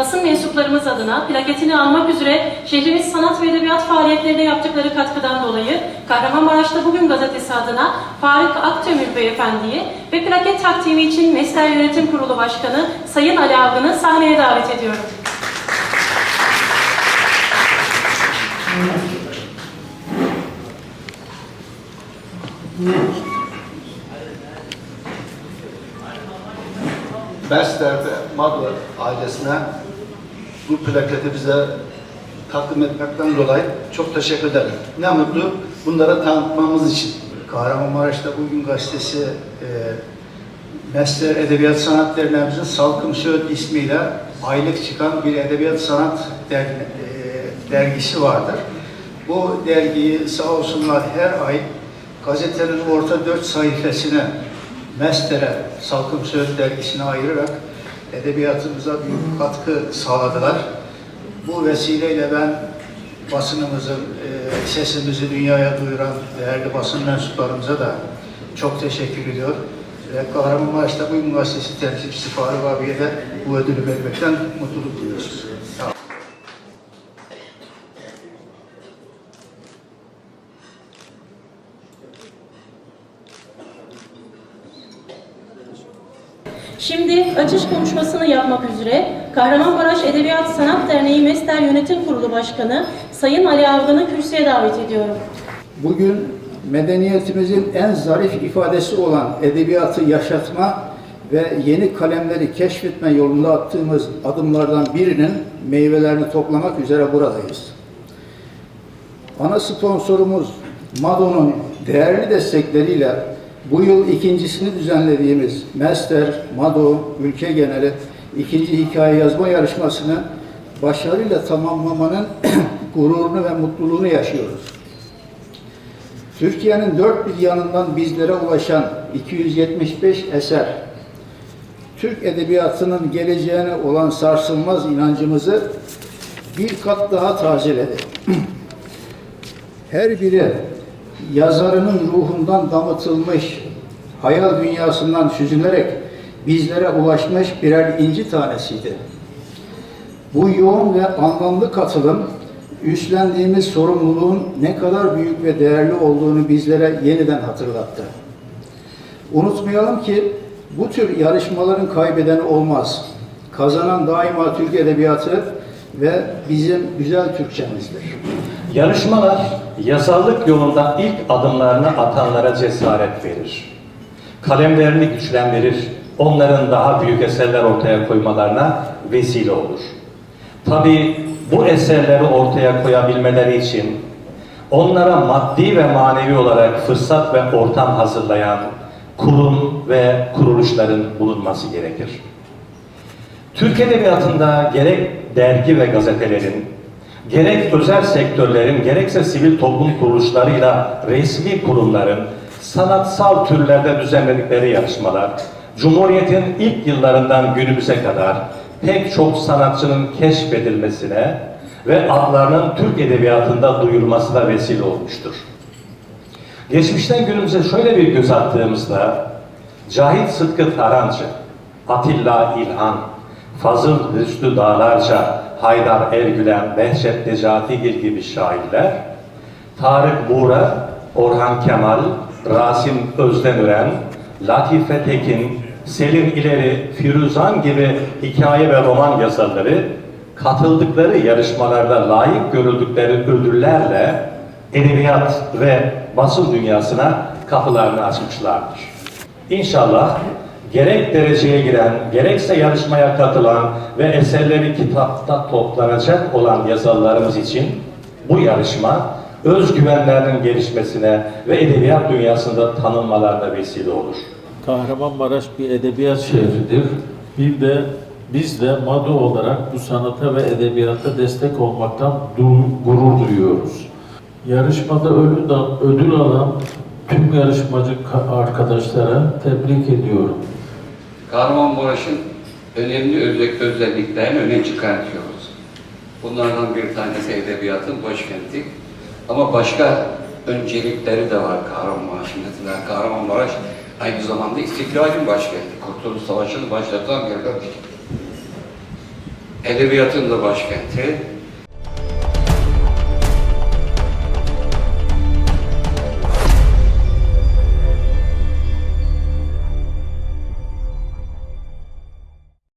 basın mensuplarımız adına plaketini almak üzere şehrimiz sanat ve edebiyat faaliyetlerine yaptıkları katkıdan dolayı Kahramanmaraş'ta Bugün gazetesi adına Faruk Aktömür Beyefendi'yi ve plaket takdimi için Mesler Yönetim Kurulu Başkanı Sayın Ali Avgın'ı sahneye davet ediyorum. Bester ve Madler ailesine bu plaketi bize takdim etmekten dolayı çok teşekkür ederim. Ne mutlu bunlara tanıtmamız için. Kahramanmaraş'ta Bugün Gazetesi e, Mesler Edebiyat Sanat Derneğimizin Salkım Söğüt ismiyle aylık çıkan bir edebiyat sanat der- e, dergisi vardır. Bu dergiyi sağ olsunlar her ay gazetenin orta dört sayfasını Mestere, Salkım Söğüt dergisine ayırarak edebiyatımıza büyük katkı sağladılar. Bu vesileyle ben basınımızın e, sesimizi dünyaya duyuran değerli basın mensuplarımıza da çok teşekkür ediyor. Ve Kahramanmaraş'ta Bugün Gazetesi temsilcisi Faruk abiye de bu ödülü vermekten mutluluk duyuyoruz. Sağ olun. Şimdi açış konuşmasını yapmak üzere Kahramanmaraş Edebiyat Sanat Derneği Mesler Yönetim Kurulu Başkanı Sayın Ali Avgın'ı kürsüye davet ediyorum. Bugün medeniyetimizin en zarif ifadesi olan edebiyatı yaşatma ve yeni kalemleri keşfetme yolunda attığımız adımlardan birinin meyvelerini toplamak üzere buradayız. Ana sponsorumuz Mado'nun değerli destekleriyle bu yıl ikincisini düzenlediğimiz Mester, Mado, ülke geneli ikinci hikaye yazma yarışmasını başarıyla tamamlamanın gururunu ve mutluluğunu yaşıyoruz. Türkiye'nin dört bir yanından bizlere ulaşan 275 eser, Türk edebiyatının geleceğine olan sarsılmaz inancımızı bir kat daha tazeledi. Her biri yazarının ruhundan damıtılmış, hayal dünyasından süzülerek bizlere ulaşmış birer inci tanesiydi. Bu yoğun ve anlamlı katılım, üstlendiğimiz sorumluluğun ne kadar büyük ve değerli olduğunu bizlere yeniden hatırlattı. Unutmayalım ki bu tür yarışmaların kaybedeni olmaz. Kazanan daima Türk Edebiyatı ve bizim güzel Türkçemizdir. Yarışmalar yazarlık yolunda ilk adımlarını atanlara cesaret verir. Kalemlerini güçlendirir, onların daha büyük eserler ortaya koymalarına vesile olur. Tabii bu eserleri ortaya koyabilmeleri için onlara maddi ve manevi olarak fırsat ve ortam hazırlayan kurum ve kuruluşların bulunması gerekir. Türk Edebiyatı'nda gerek dergi ve gazetelerin, gerek özel sektörlerin, gerekse sivil toplum kuruluşlarıyla resmi kurumların sanatsal türlerde düzenledikleri yarışmalar, Cumhuriyet'in ilk yıllarından günümüze kadar pek çok sanatçının keşfedilmesine ve adlarının Türk Edebiyatı'nda duyulmasına vesile olmuştur. Geçmişten günümüze şöyle bir göz attığımızda Cahit Sıtkı Tarancı, Atilla İlhan, Fazıl Hüsnü Dağlarca, Haydar Ergülen, Behçet Necatigil gibi şairler, Tarık Buğra, Orhan Kemal, Rasim Özdenören, Latife Tekin, Selim İleri, Firuzan gibi hikaye ve roman yazarları katıldıkları yarışmalarda layık görüldükleri ödüllerle edebiyat ve basın dünyasına kapılarını açmışlardır. İnşallah gerek dereceye giren, gerekse yarışmaya katılan ve eserleri kitapta toplanacak olan yazarlarımız için bu yarışma özgüvenlerinin gelişmesine ve edebiyat dünyasında tanınmalarına vesile olur. Kahramanmaraş bir edebiyat şehridir. Bir de biz de MADO olarak bu sanata ve edebiyata destek olmaktan gurur duyuyoruz. Yarışmada ödül, alan tüm yarışmacı ka- arkadaşlara tebrik ediyorum. Kahramanmaraş'ın önemli özel- özelliklerini öne çıkartıyoruz. Bunlardan bir tanesi edebiyatın başkenti. Ama başka öncelikleri de var Kahramanmaraş'ın. Kahramanmaraş aynı zamanda istiklalin başkenti. Kurtuluş Savaşı'nı başlatan bir yer. edebiyatın da başkenti,